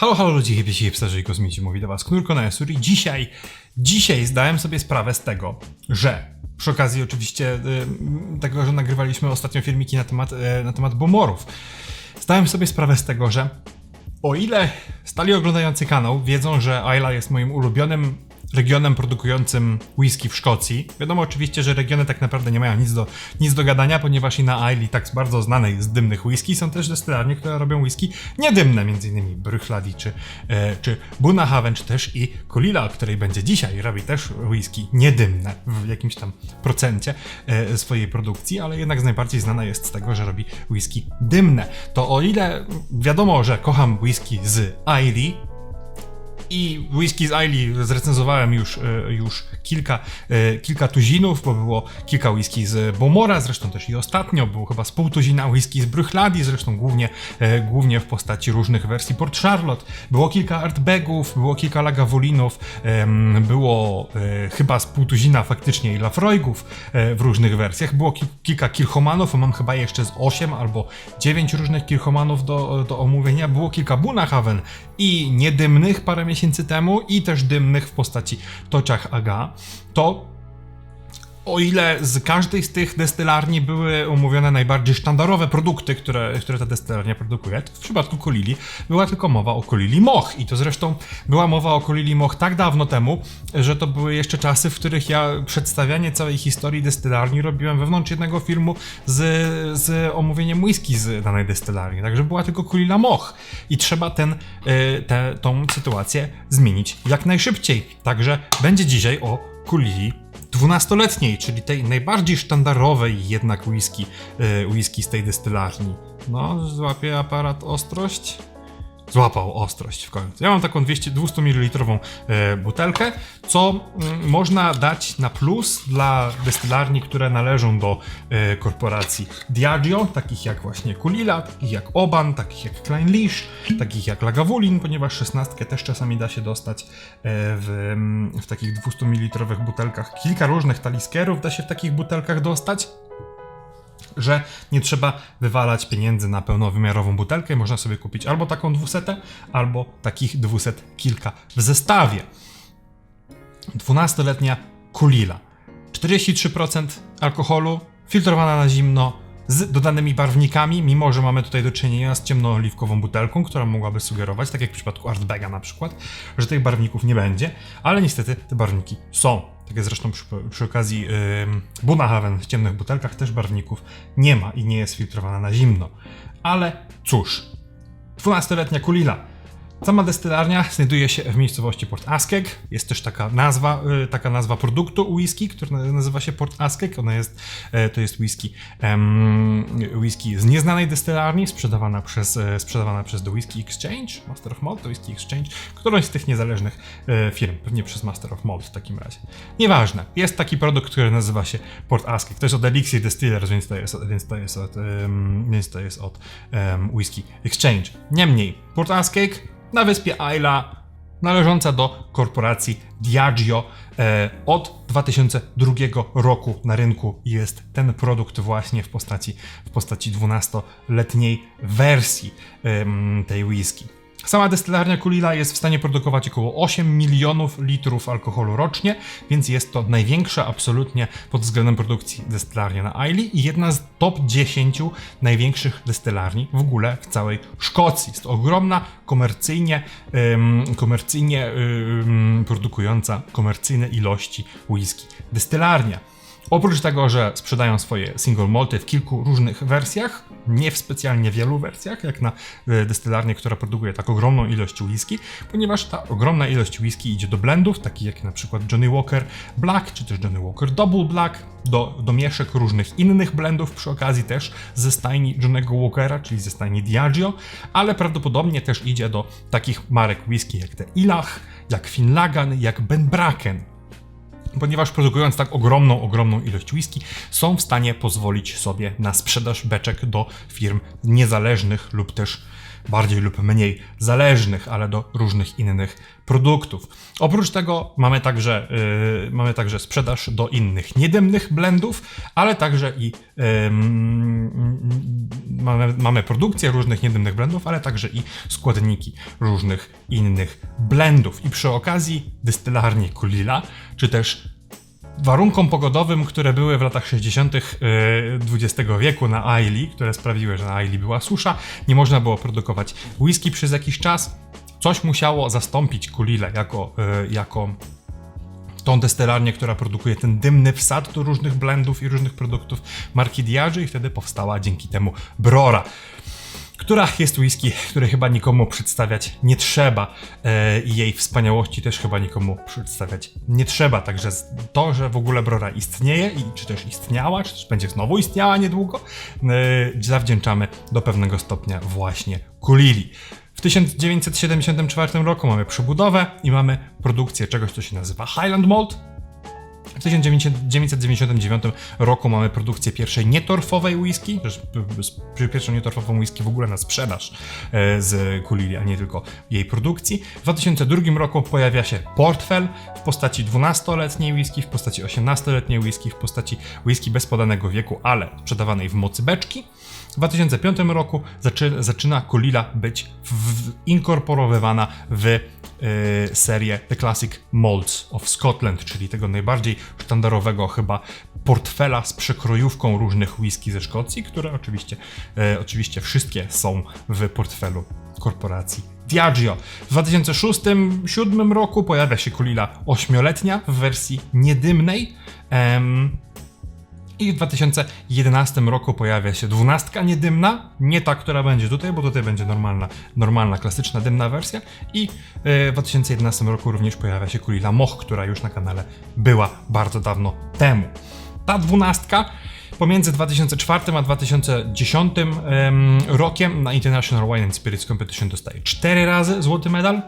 Halo, halo ludzie, hipisi, hipsterzy i kosmici, mówi do was Knurko na Esur i dzisiaj, dzisiaj zdałem sobie sprawę z tego, że przy okazji oczywiście y, tego, że nagrywaliśmy ostatnio filmiki na temat, y, na temat bomorów, zdałem sobie sprawę z tego, że o ile stali oglądający kanał wiedzą, że Isla jest moim ulubionym regionem produkującym whisky w Szkocji. Wiadomo oczywiście, że regiony tak naprawdę nie mają nic do, nic do gadania, ponieważ i na Isle, tak bardzo znanej z dymnych whisky, są też destylarnie, które robią whisky niedymne, m.in. Brychladi czy, e, czy Bunahaven, czy też i Kolila, o której będzie dzisiaj, robi też whisky niedymne w jakimś tam procencie e, swojej produkcji, ale jednak z najbardziej znana jest z tego, że robi whisky dymne. To o ile wiadomo, że kocham whisky z Aili, i whisky z Aili zrecenzowałem już, e, już kilka, e, kilka tuzinów, bo było kilka whisky z Bomora, zresztą też i ostatnio, było chyba z pół tuzina whisky z Bruchladi, zresztą głównie, e, głównie w postaci różnych wersji Port Charlotte. Było kilka artbagów, było kilka lagawolinów, było chyba z pół tuzina faktycznie i Lafroigów w różnych wersjach. Było ki kilka Kirchomanów, mam chyba jeszcze z 8 albo 9 różnych Kirchomanów do, do omówienia. Było kilka Bunahaven i niedymnych parę miesięcy miesięcy temu i też dymnych w postaci Toczach Aga, to o ile z każdej z tych destylarni były omówione najbardziej sztandarowe produkty, które, które ta destylarnia produkuje, w przypadku Kolili była tylko mowa o Kolili Moch. I to zresztą była mowa o Kolili Moch tak dawno temu, że to były jeszcze czasy, w których ja przedstawianie całej historii destylarni robiłem wewnątrz jednego filmu z, z omówieniem whisky z danej destylarni. Także była tylko Kolila Moch. I trzeba ten, te, tą sytuację zmienić jak najszybciej. Także będzie dzisiaj o Kolili 12-letniej, czyli tej najbardziej sztandarowej jednak whisky, yy, whisky z tej destylarni. No, złapie aparat ostrość złapał ostrość w końcu. Ja mam taką 200, 200 ml butelkę, co mm, można dać na plus dla destylarni, które należą do e, korporacji Diageo, takich jak właśnie Kulila, takich jak Oban, takich jak Klein Leash, takich jak Lagavulin, ponieważ 16 też czasami da się dostać e, w, mm, w takich 200 ml butelkach. Kilka różnych taliskerów da się w takich butelkach dostać że nie trzeba wywalać pieniędzy na pełnowymiarową butelkę. Można sobie kupić albo taką dwusetę, albo takich dwuset kilka w zestawie. 12-letnia Kulila. 43% alkoholu, filtrowana na zimno, z dodanymi barwnikami, mimo że mamy tutaj do czynienia z ciemnooliwkową butelką, która mogłaby sugerować, tak jak w przypadku Artbaga na przykład, że tych barwników nie będzie, ale niestety te barwniki są. Tak jak zresztą przy, przy okazji yy, Bunahaven w ciemnych butelkach też barwników nie ma i nie jest filtrowana na zimno. Ale cóż, 12-letnia Kulila Sama destylarnia znajduje się w miejscowości Port Askeg. Jest też taka nazwa, y, taka nazwa produktu whisky, który nazywa się Port Askeg. Ona jest, e, to jest whisky, um, whisky z nieznanej destylarni, sprzedawana przez, e, sprzedawana przez The Whisky Exchange, Master of Malt, The Whisky Exchange, którąś z tych niezależnych e, firm, pewnie przez Master of Malt w takim razie. Nieważne, jest taki produkt, który nazywa się Port Askeg. To jest od Elixir Distillers, więc to jest, więc to jest od, um, więc to jest od um, Whisky Exchange. Niemniej, Port na wyspie Isla, należąca do korporacji Diageo. E, od 2002 roku na rynku jest ten produkt właśnie w postaci, w postaci 12-letniej wersji tej whisky. Sama destylarnia Kulila jest w stanie produkować około 8 milionów litrów alkoholu rocznie, więc jest to największa absolutnie pod względem produkcji destylarnia na Aili i jedna z top 10 największych destylarni w ogóle w całej Szkocji. Jest to ogromna, komercyjnie, um, komercyjnie um, produkująca komercyjne ilości whisky destylarnia. Oprócz tego, że sprzedają swoje single malty w kilku różnych wersjach, nie w specjalnie wielu wersjach, jak na e, destylarnię, która produkuje tak ogromną ilość whisky, ponieważ ta ogromna ilość whisky idzie do blendów, takich jak na przykład Johnny Walker Black, czy też Johnny Walker Double Black, do, do mieszek różnych innych blendów, przy okazji też ze stajni Johnnego Walkera, czyli ze stajni Diageo, ale prawdopodobnie też idzie do takich marek whisky jak te Ilach, jak Finlagan, jak Ben Braken, ponieważ produkując tak ogromną, ogromną ilość whisky, są w stanie pozwolić sobie na sprzedaż beczek do firm niezależnych lub też bardziej lub mniej zależnych, ale do różnych innych produktów. Oprócz tego mamy także, yy, mamy także sprzedaż do innych niedymnych blendów, ale także i yy, mamy, mamy produkcję różnych niedymnych blendów, ale także i składniki różnych innych blendów. I przy okazji dystylarnie Kulila, czy też warunkom pogodowym, które były w latach 60. XX wieku na Aili, które sprawiły, że na Aili była susza, nie można było produkować whisky przez jakiś czas. Coś musiało zastąpić Kulilę jako, y, jako tą destylarnię, która produkuje ten dymny wsad do różnych blendów i różnych produktów marki Diageo i wtedy powstała dzięki temu Brora która jest whisky, który chyba nikomu przedstawiać nie trzeba e, i jej wspaniałości też chyba nikomu przedstawiać nie trzeba. Także to, że w ogóle Brora istnieje i czy też istniała, czy też będzie znowu istniała niedługo, e, zawdzięczamy do pewnego stopnia właśnie Kulili. W 1974 roku mamy przebudowę i mamy produkcję czegoś, co się nazywa Highland Malt, w 1999 roku mamy produkcję pierwszej nietorfowej whisky, pierwszą nietorfową whisky w ogóle na sprzedaż e, z Kulili, a nie tylko jej produkcji. W 2002 roku pojawia się portfel w postaci 12-letniej whisky, w postaci 18-letniej whisky, w postaci whisky bez podanego wieku, ale sprzedawanej w mocy beczki. W 2005 roku zaczyna, Kulila być inkorporowywana w y, serię The Classic Molds of Scotland, czyli tego najbardziej sztandarowego chyba portfela z przekrojówką różnych whisky ze Szkocji, które oczywiście, y, oczywiście wszystkie są w portfelu korporacji Diageo. W 2006-2007 roku pojawia się Kulila ośmioletnia w wersji niedymnej. I w 2011 roku pojawia się dwunastka niedymna, nie ta, która będzie tutaj, bo tutaj będzie normalna, normalna, klasyczna dymna wersja. I e, w 2011 roku również pojawia się Kulila Moch, która już na kanale była bardzo dawno temu. Ta dwunastka pomiędzy 2004 a 2010 rokiem na International Wine and Spirits Competition dostaje 4 razy złoty medal,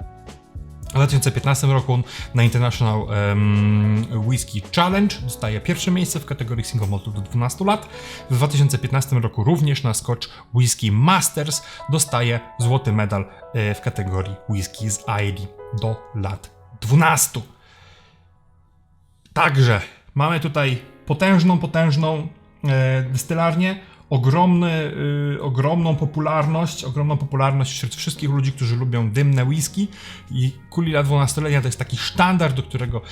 w 2015 roku na International um, Whisky Challenge dostaje pierwsze miejsce w kategorii single maltu do 12 lat. W 2015 roku również na Scotch Whisky Masters dostaje złoty medal e, w kategorii whisky z ID do lat 12. Także mamy tutaj potężną, potężną e, destylarnię ogromny, y, ogromną popularność, ogromną popularność wśród wszystkich ludzi, którzy lubią dymne whisky. I Kulila 12-letnia to jest taki sztandard, do którego,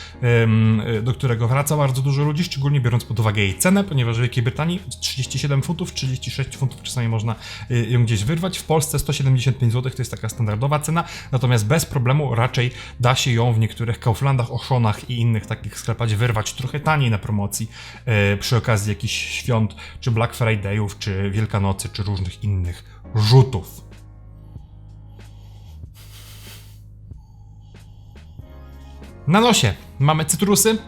y, do którego wraca bardzo dużo ludzi, szczególnie biorąc pod uwagę jej cenę, ponieważ w Wielkiej Brytanii 37 funtów, 36 funtów czasami można y, ją gdzieś wyrwać, w Polsce 175 zł to jest taka standardowa cena, natomiast bez problemu raczej da się ją w niektórych Kauflandach, Oszonach i innych takich sklepach wyrwać trochę taniej na promocji przy okazji jakichś świąt czy Black Czy Wielkanocy, czy różnych innych rzutów. Na nosie mamy cytrusy,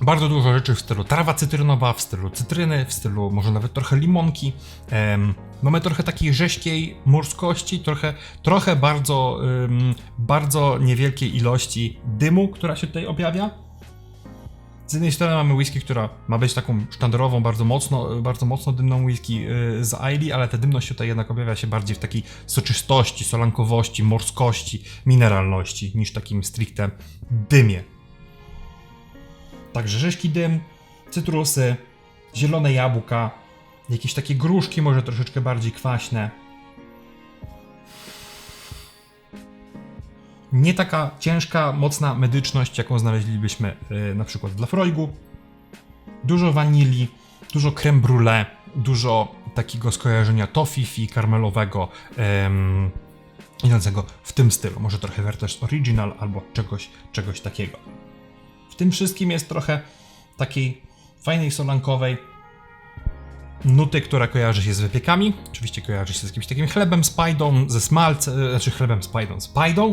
bardzo dużo rzeczy w stylu trawa cytrynowa, w stylu cytryny, w stylu może nawet trochę limonki. Um, mamy trochę takiej rzeźkiej morskości, trochę, trochę bardzo, um, bardzo niewielkiej ilości dymu, która się tutaj objawia. Z jednej strony mamy whisky, która ma być taką sztandarową, bardzo mocno, bardzo mocno dymną whisky y, z Aili, ale ta dymność tutaj jednak objawia się bardziej w takiej soczystości, solankowości, morskości, mineralności, niż takim stricte dymie. Także rzeźki dym, cytrusy, zielone jabłka, jakieś takie gruszki może troszeczkę bardziej kwaśne, nie taka ciężka, mocna medyczność, jaką znaleźlibyśmy yy, na przykład dla Frojgu. Dużo wanilii, dużo creme brulee, dużo takiego skojarzenia toffee karmelowego, ym, idącego w tym stylu. Może trochę Werther's Original albo czegoś, czegoś takiego. W tym wszystkim jest trochę takiej fajnej solankowej, nuty, która kojarzy się z wypiekami. Oczywiście kojarzy się z jakimś takim chlebem z ze smalcem, e, znaczy chlebem z pajdą,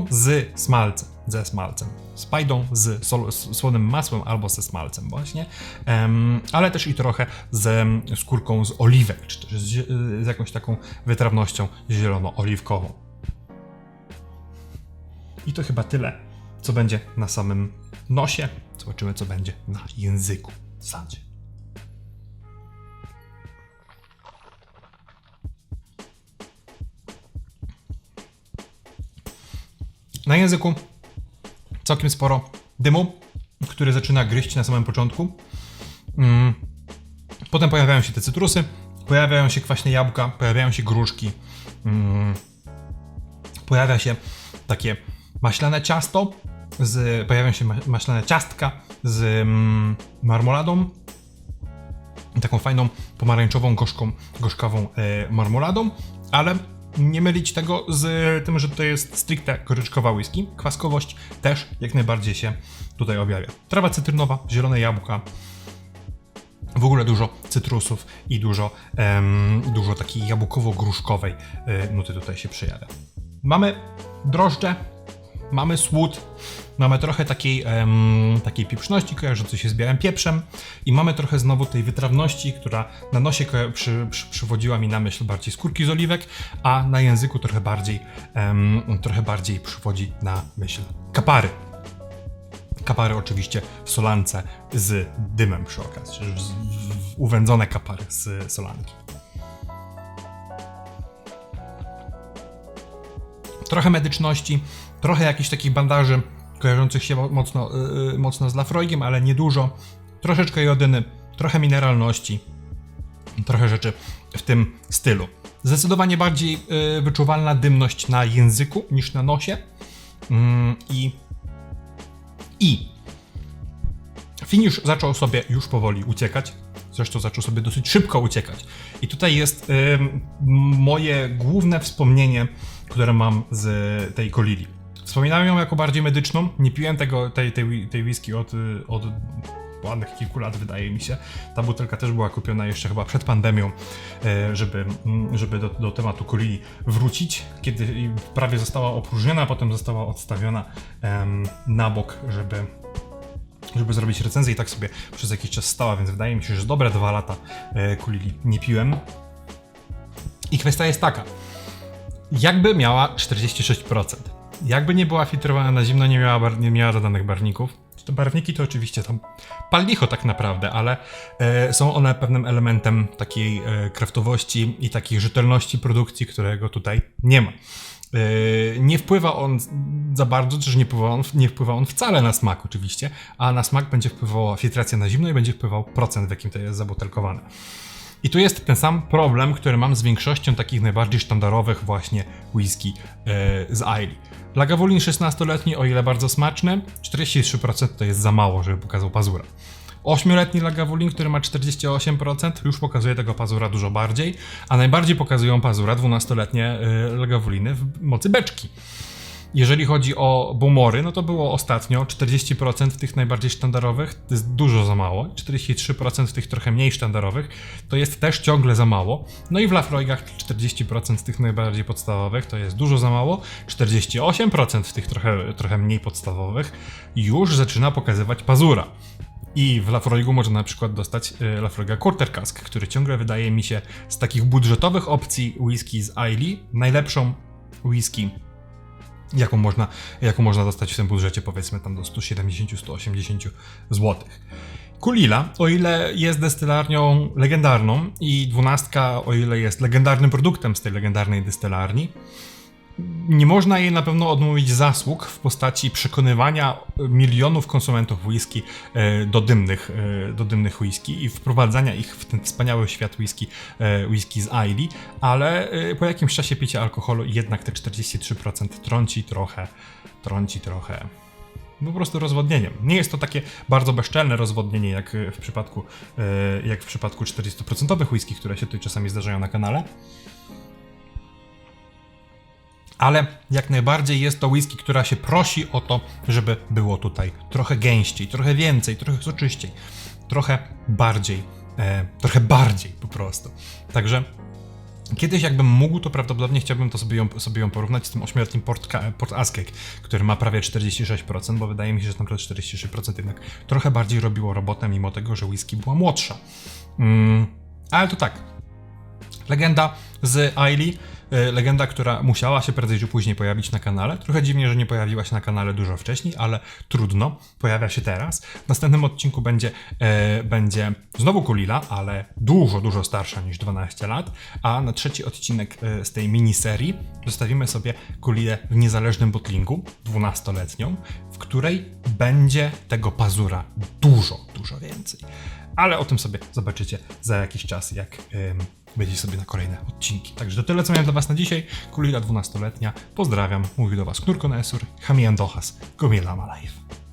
z smalcem, ze smalcem. Z pajdą z, sol, z słonym masłem albo ze smalcem właśnie, um, ale też i trochę ze skórką z oliwek, czy też z, z jakąś taką wytrawnością zielono-oliwkową. I to chyba tyle, co będzie na samym nosie. Zobaczymy, co będzie na języku w Na języku całkiem sporo dymu, który zaczyna gryźć na samym początku. Mm. Potem pojawiają się te cytrusy Pojawiają się kwaśne jabłka, pojawiają się gruszki, mm, pojawia się takie maślane ciasto, z, pojawiają się ma- maślane ciastka z mm, marmoladą, taką fajną pomarańczową, gorzką, gorzkawą e, marmoladą, ale nie mylić tego z tym, że to jest stricte goryczkowa whisky. Kwaskowość też jak najbardziej się tutaj objawia. Trawa cytrynowa, zielone jabłka, w ogóle dużo cytrusów i dużo, em, dużo takiej jabłkowo-gruszkowej e, nuty tutaj się przejawia. Mamy drożdże, mamy słód, mamy trochę takiej, em, takiej pieprzności kojarzącej się z białym pieprzem i mamy trochę znowu tej wytrawności, która na nosie przy, przy, przywodziła mi na myśl bardziej skórki z oliwek, a na języku trochę bardziej, em, trochę bardziej przywodzi na myśl kapary. Kapary oczywiście w solance z dymem przy okazji, uwędzone kapary z solanki. Trochę medyczności, trochę jakichś takich bandaży kojarzących się mo- mocno, yy, mocno z Lafroigiem, ale niedużo. Troszeczkę jodyny, trochę mineralności, trochę rzeczy w tym stylu. Zdecydowanie bardziej yy, wyczuwalna dymność na języku niż na nosie. Mm, I i finish zaczął sobie już powoli uciekać. Zresztą zaczął sobie dosyć szybko uciekać. I tutaj jest ym, moje główne wspomnienie, które mam z tej kolili. Wspominałem ją jako bardziej medyczną. Nie piłem tego, tej, tej, tej whisky od, y, od ładnych kilku lat, wydaje mi się. Ta butelka też była kupiona jeszcze chyba przed pandemią, e, żeby, mm, żeby do, do tematu kolili wrócić, kiedy prawie została opróżniona, potem została odstawiona na bok, żeby żeby zrobić recenzję i tak sobie przez jakiś czas stała, więc wydaje mi się, że dobre dwa lata e, kulili nie piłem. I kwestia jest taka. Jakby miała 46%. Jakby nie była filtrowana na zimno, nie miała, nie miała dodanych barwników. Te barwniki to oczywiście tam pal tak naprawdę, ale e, są one pewnym elementem takiej e, kraftowości i takiej rzetelności produkcji, którego tutaj nie ma. E, Nie wpływa on za bardzo, czy nie wpływa on, nie wpływa on wcale na smak oczywiście, a na smak będzie wpływała filtracja na zimno i będzie wpływał procent, w jakim to jest zabutelkowane. I tu jest ten sam problem, który mam z większością takich najbardziej sztandarowych właśnie whisky e, z Aili. Lagavulin 16-letni, o ile bardzo smaczny, 43% to jest za mało, żeby pokazał pazura. 8-letni Lagavulin, który ma 48%, już pokazuje tego pazura dużo bardziej, a najbardziej pokazują pazura 12-letnie y, Lagavuliny w mocy beczki. Jeżeli chodzi o bumory, no to było ostatnio 40% w tych najbardziej sztandarowych, to jest dużo za mało, 43% w tych trochę mniej sztandarowych, to jest też ciągle za mało. No i w Lafroigach 40% z tych najbardziej podstawowych to jest dużo za mało, 48% w tych trochę, trochę mniej podstawowych już zaczyna pokazywać pazura. I w Lafroigu można na przykład dostać y, Lafroiga Quarter Cask, który ciągle wydaje mi się z takich budżetowych opcji whisky z Aili najlepszą whisky jaką można, jaką można dostać w tym budżecie, powiedzmy tam do 170-180 zł. Kulila, o ile jest destylarnią legendarną i dwunastka, o ile jest legendarnym produktem z tej legendarnej destylarni, nie można jej na pewno odmówić zasług w postaci przekonywania milionów konsumentów whisky e, do dymnych, e, do dymnych whisky i wprowadzania ich w ten wspaniały świat whisky, e, whisky z Aili, ale po jakimś czasie picia alkoholu jednak te 43% trąci trochę, trąci trochę po prostu rozwodnieniem. Nie jest to takie bardzo bezczelne rozwodnienie jak w przypadku, jak w przypadku 40% whisky, które się tutaj czasami zdarzają na kanale. Ale jak najbardziej jest to whisky, która się prosi o to, żeby było tutaj trochę gęściej, trochę więcej, trochę soczyściej, trochę bardziej, e, trochę bardziej po prostu. Także Kiedyś jakbym mógł, to prawdopodobnie chciałbym to sobie ją, sobie ją porównać z tym 8-letnim Port, Port Ascake, który ma prawie 46%, bo wydaje mi się, że tam 46% jednak trochę bardziej robiło robotę, mimo tego, że whisky była młodsza. Mm, ale to tak. Legenda z Aili, y, legenda, która musiała się prędzej czy później pojawić na kanale. Trochę dziwnie, że nie pojawiła się na kanale dużo wcześniej, ale trudno, pojawia się teraz. W następnym odcinku będzie, e, będzie znowu Kulila, ale dużo, dużo starsza niż 12 lat, a na trzeci odcinek e, z tej miniserii zostawimy sobie Kulilę w niezależnym botlingu, 12-letnią, w której będzie tego pazura dużo, dużo więcej. Ale o tym sobie zobaczycie za jakiś czas, jak, em, będzie sobie na kolejne odcinki. Także to tyle, co miałem dla was na dzisiaj. Kulila 12-letnia. Pozdrawiam. Mówił do was Knurko Nesur, Hamian Dochas, Gomiela Live.